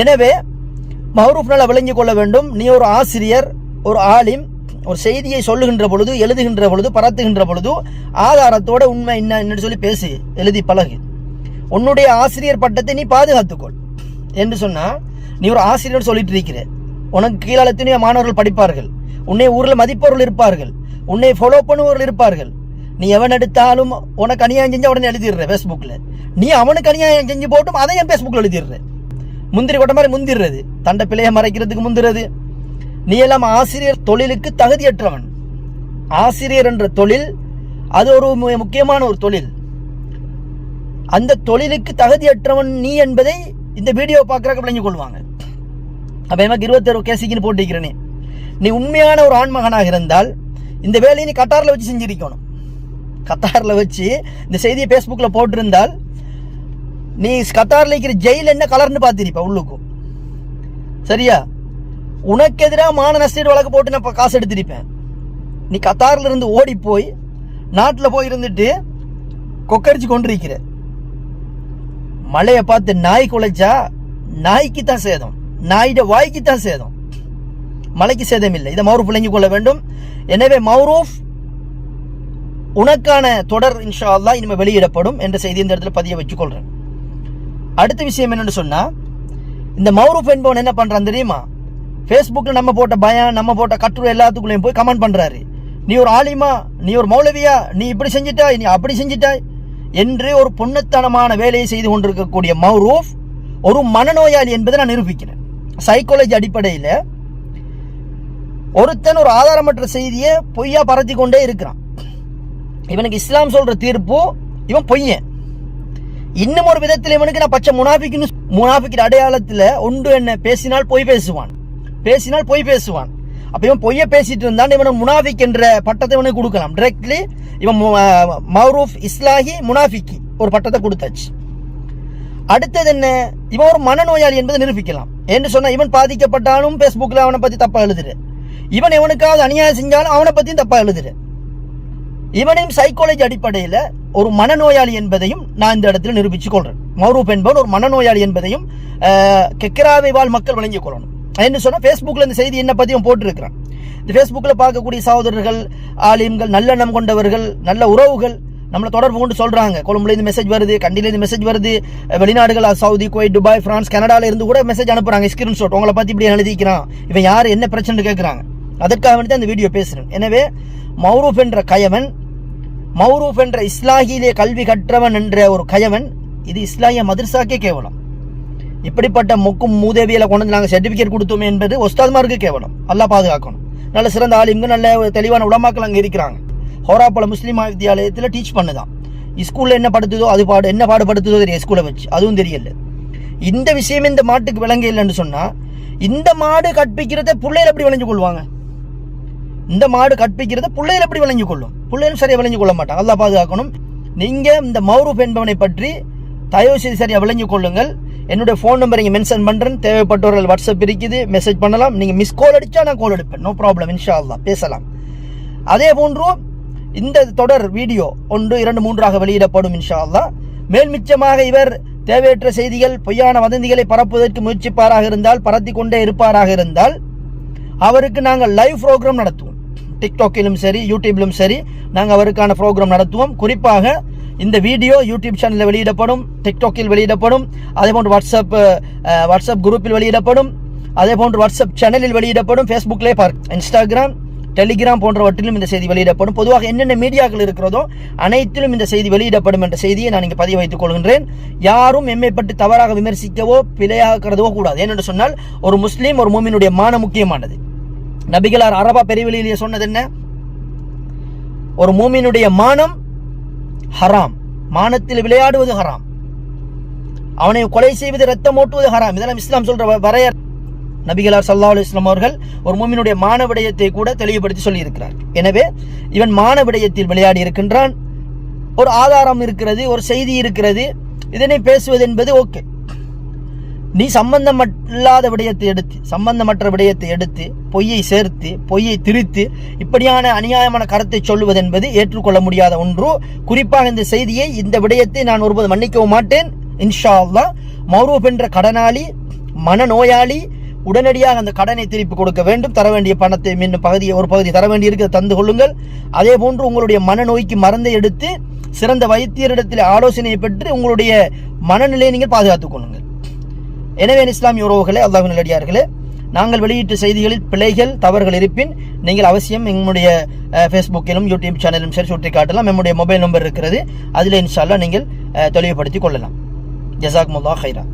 எனவே மஹரூஃப்னால விளங்கிக் கொள்ள வேண்டும். நீ ஒரு ஆசிரியர் ஒரு ஆலிம் ஒரு செய்தியை சொல்லுகின்ற பொழுது எழுதுகின்ற பொழுது பரத்துகின்ற பொழுது ஆதாரத்தோட உண்மை என்ன என்னன்னு சொல்லி பேசு எழுதி பழகு. உன்னுடைய ஆசிரியர் பட்டத்தை நீ பாதுகாத்துக்கொள். என்று சொன்னால் நீ ஒரு ஆசிரியர் சொல்லிட்டு இருக்கிற. உனக்கு கீழே மாணவர்கள் படிப்பார்கள். உன்னை ஊரில் மதிப்பவர்கள் இருப்பார்கள். உன்னை ஃபாலோ பண்ணுவவர்கள் இருப்பார்கள். நீ எவன் எடுத்தாலும் உனக்கு அநியாயம் செஞ்சு உடனே எழுதிடுற ஃபேஸ்புக்கில் நீ அவனுக்கு அநியாயம் செஞ்சு போட்டும் அதை என் ஃபேஸ்புக்கில் எழுதிடுற. முந்திரி கொட்ட மாதிரி முந்திடுறது தண்டை பிள்ளையை மறைக்கிறதுக்கு முந்துறது நீ எல்லாம் ஆசிரியர் தொழிலுக்கு தகுதியற்றவன். ஆசிரியர் என்ற தொழில் அது ஒரு மு- முக்கியமான ஒரு தொழில். அந்த தொழிலுக்கு தகுதியற்றவன் நீ என்பதை இந்த வீடியோ பார்க்குறக்க விளங்கிக் கொள்வாங்க. அப்போ எனக்கு இருபத்தொரு கேசிக்குன்னு போட்டிருக்கிறேனே. நீ உண்மையான ஒரு ஆண்மகனாக இருந்தால் இந்த வேலையை நீ கட்டாரில் வச்சு செஞ்சிருக்கணும். கத்தாரில் வச்சு இந்த செய்தியை ஃபேஸ்புக்கில் போட்டிருந்தால் நீ கத்தாரில் இருக்கிற ஜெயில் என்ன கலர்னு பார்த்திருப்ப உள்ளுக்கும் சரியா? உனக்கு எதிராக மான நஷ்டீடு வழக்கு போட்டு நான் காசு எடுத்திருப்பேன் நீ கத்தாரில் இருந்து ஓடி போய் நாட்டில் போய் இருந்துட்டு கொக்கரிச்சு கொண்டிருக்கிற. மழையை பார்த்து நாய் குலைச்சா நாய்க்கு தான் சேதம். நாயிட வாய்க்கு தான் சேதம். மலைக்கு சேதம் இல்லை இதை மௌரூஃப் விளங்கிக் கொள்ள வேண்டும். எனவே மௌரூஃப் உனக்கான தொடர் இன்ஷா அல்லா இனிமே வெளியிடப்படும் என்ற செய்தி இந்த இடத்துல பதிய வச்சுக்கொள்றேன் அடுத்த விஷயம் என்னன்னு சொன்னால் இந்த மௌரூஃப் என்பவன் என்ன பண்ணுறான் தெரியுமா? ஃபேஸ்புக்கில் நம்ம போட்ட பயம் நம்ம போட்ட கட்டுரை எல்லாத்துக்குள்ளேயும் போய் கமெண்ட் பண்ணுறாரு நீ ஒரு ஆலிமா நீ ஒரு மௌலவியா நீ இப்படி செஞ்சிட்டாய் நீ அப்படி செஞ்சிட்டாய் என்று ஒரு பொண்ணத்தனமான வேலையை செய்து கொண்டிருக்கக்கூடிய மௌரூஃப் ஒரு மனநோயாளி என்பதை நான் நிரூபிக்கிறேன். சைக்காலஜி அடிப்படையில் ஒருத்தன் ஒரு ஆதாரமற்ற செய்தியை பொய்யா பரத்தி கொண்டே இருக்கிறான். இவனுக்கு இஸ்லாம் சொல்ற தீர்ப்பு இவன் பொய்யன். இன்னும் ஒரு விதத்தில் இவனுக்கு நான் பச்சை முனாஃபிக்குன்னு முனாஃபிக்கிற அடையாளத்தில் ஒன்று என்ன? பேசினால் பொய் பேசுவான். பேசினால் பொய் பேசுவான். அப்போ இவன் பொய்ய பேசிட்டு இருந்தான் இவன் முனாஃபிக் என்ற பட்டத்தை இவனுக்கு கொடுக்கலாம். டிரெக்ட்லி இவன் மௌரூஃப் இஸ்லாஹி முனாஃபிக்கி ஒரு பட்டத்தை கொடுத்தாச்சு. அடுத்தது என்ன? இவன் ஒரு மனநோயாளி என்பதை நிரூபிக்கலாம். என்று சொன்னால் இவன் பாதிக்கப்பட்டாலும் ஃபேஸ்புக்கில் அவனை பற்றி தப்பாக எழுதுரு இவன் எவனுக்காவது அநியாயம் செஞ்சாலும் அவனை பற்றியும் தப்பாக எழுதுரு இவனையும் சைக்காலஜி அடிப்படையில் ஒரு மனநோயாளி என்பதையும் நான் இந்த இடத்துல நிரூபிச்சு கொள்றேன். மௌரூப் என்பவன் ஒரு மனநோயாளி என்பதையும் கெக்கராவை வாழ் மக்கள் வழங்கிக் கொள்ளணும். என்ன சொன்னால் ஃபேஸ்புக்கில் இந்த செய்தி என்ன பற்றியும் போட்டிருக்கிறான். இந்த ஃபேஸ்புக்கில் பார்க்கக்கூடிய சகோதரர்கள் ஆலிம்கள் நல்லெண்ணம் கொண்டவர்கள் நல்ல உறவுகள் நம்மளை தொடர்பு கொண்டு சொல்கிறாங்க கொழும்புலேருந்து மெசேஜ் வருது கண்டிலேருந்து மெசேஜ் வருது வெளிநாடுகள் சவுதி குவைட் துபாய் ஃப்ரான்ஸ் கனடாவில் இருந்து கூட மெசேஜ் அனுப்புகிறாங்க ஸ்கிரீன்ஷாட் உங்களை பற்றி இப்படி எழுதிக்கிறான். இவன் யார் என்ன பிரச்சனை கேட்குறாங்க அதற்காக வேண்டி தான் இந்த வீடியோ பேசுகிறேன் எனவே மௌரூப் என்ற கயவன் மௌரூப் என்ற இஸ்லாகியிலே கல்வி கற்றவன் என்ற ஒரு கயவன் இது இஸ்லாமிய மதர்சாக்கே கேவலம். இப்படிப்பட்ட மொக்கும் மூதேவியில் கொண்டு வந்து நாங்கள் சர்டிஃபிகேட் கொடுத்தோம் என்பது ஒஸ்தாத்மாருக்கு கேவலம். நல்லா பாதுகாக்கணும். நல்ல சிறந்த ஆலிம்கள் நல்ல தெளிவான உடமாக்கள் அங்கே இருக்கிறாங்க. ஹோராப்பல முஸ்லீம் வித்தியாலயத்தில் டீச் பண்ணுதான். ஸ்கூலில் என்ன படுத்துதோ அது பாடு என்ன பாடுபடுத்துதோ தெரியும் ஸ்கூலை வச்சு. அதுவும் தெரியல. இந்த விஷயம் இந்த மாட்டுக்கு விளங்க இல்லைன்னு சொன்னால் இந்த மாடு கற்பிக்கிறத பிள்ளைகள் எப்படி விளைஞ்சு கொள்வாங்க? இந்த மாடு கற்பிக்கிறத பிள்ளைகள் எப்படி விளங்கி கொள்ளும் பிள்ளைகளும் சரியா விளங்கி கொள்ள மாட்டாங்க. அல்லாஹ் பாதுகாக்கணும். நீங்கள் இந்த மௌரூப் என்பவனை பற்றி தயவு செய்து சரியாக விளங்கி கொள்ளுங்கள் என்னுடைய ஃபோன் நம்பர் இங்கே மென்ஷன் பண்ணுறேன் தேவைப்பட்டவர்கள் வாட்ஸ்அப் இருக்குது. மெசேஜ் பண்ணலாம். நீங்கள் மிஸ் கால் அடித்தா நான் கால் எடுப்பேன். நோ ப்ராப்ளம் இன்ஷா அல்லா பேசலாம். அதே போன்று இந்த தொடர் வீடியோ ஒன்று இரண்டு மூன்றாக வெளியிடப்படும் இன்ஷா அல்லா மேல் மிச்சமாக இவர் தேவையற்ற செய்திகள் பொய்யான வதந்திகளை பரப்புவதற்கு முயற்சிப்பாராக இருந்தால் பரத்தி கொண்டே இருப்பாராக இருந்தால் அவருக்கு நாங்கள் லைவ் ப்ரோக்ராம் நடத்துவோம். டிக்டாக்கிலும் சரி யூடியூப்லும் சரி நாங்கள் அவருக்கான ப்ரோக்ராம் நடத்துவோம். குறிப்பாக இந்த வீடியோ யூடியூப் சேனலில் வெளியிடப்படும் டிக்டாக்கில் வெளியிடப்படும் அதே போன்று வாட்ஸ்அப் வாட்ஸ்அப் குரூப்பில் வெளியிடப்படும் அதே போன்று வாட்ஸ்அப் சேனலில் வெளியிடப்படும் ஃபேஸ்புக்கிலே பார் இன்ஸ்டாகிராம் டெலிகிராம் போன்றவற்றிலும் இந்த செய்தி வெளியிடப்படும். பொதுவாக என்னென்ன மீடியாக்கள் இருக்கிறதோ அனைத்திலும் இந்த செய்தி வெளியிடப்படும் என்ற செய்தியை நான் இங்கே பதிவு வைத்துக் கொள்கின்றேன். யாரும் எம்மை பற்றி தவறாக விமர்சிக்கவோ பிழையாக கூடாது. ஏனென்று சொன்னால் ஒரு முஸ்லீம் ஒரு மூமினுடைய மானம் முக்கியமானது. நபிகளார் அரபா பெருவெளியிலேயே சொன்னது என்ன? ஒரு மூமினுடைய மானம் ஹராம். மானத்தில் விளையாடுவது ஹராம். அவனை கொலை செய்வது ரத்தம் ஓட்டுவது ஹராம். இதெல்லாம் இஸ்லாம் சொல்ற வரைய நபிகளார் சல்லா அலுவலாம் அவர்கள் ஒரு மூமினுடைய மான விடயத்தை கூட தெளிவுபடுத்தி சொல்லியிருக்கிறார். எனவே இவன் மான விடயத்தில் விளையாடி இருக்கின்றான். ஒரு ஆதாரம் இருக்கிறது ஒரு செய்தி இருக்கிறது. இதனை பேசுவது என்பது ஓகே. நீ சம்பந்தமில்லாத விடயத்தை எடுத்து சம்பந்தமற்ற விடயத்தை எடுத்து பொய்யை சேர்த்து பொய்யை திரித்து இப்படியான அநியாயமான கருத்தை சொல்லுவது என்பது ஏற்றுக்கொள்ள முடியாத ஒன்று. குறிப்பாக இந்த செய்தியை இந்த விடயத்தை நான் ஒருபோது மன்னிக்கவும் மாட்டேன். இன்ஷா அல்லா மௌரூப் என்ற கடனாளி மனநோயாளி உடனடியாக அந்த கடனை திருப்பி கொடுக்க வேண்டும். தர வேண்டிய பணத்தை மீண்டும் பகுதியை ஒரு பகுதி தர வேண்டியிருக்க தந்து கொள்ளுங்கள். அதே போன்று உங்களுடைய மனநோய்க்கு மருந்தை எடுத்து சிறந்த வைத்தியரிடத்தில் ஆலோசனையை பெற்று உங்களுடைய மனநிலையை நீங்கள் பாதுகாத்துக் கொள்ளுங்கள். எனவே இஸ்லாமிய உறவுகளே அல்லாஹ் நல்லடியார்களே நாங்கள் வெளியிட்டு செய்திகளில் பிழைகள் தவறுகள் இருப்பின் நீங்கள் அவசியம் எங்களுடைய ஃபேஸ்புக்கிலும் யூடியூப் சேனலும் சரி சுட்டி காட்டலாம். நம்முடைய மொபைல் நம்பர் இருக்கிறது. அதில் இன்ஷால்லா நீங்கள் அஹ், தெளிவுபடுத்திக் கொள்ளலாம். ஜசாக் முல்லா ஹைரா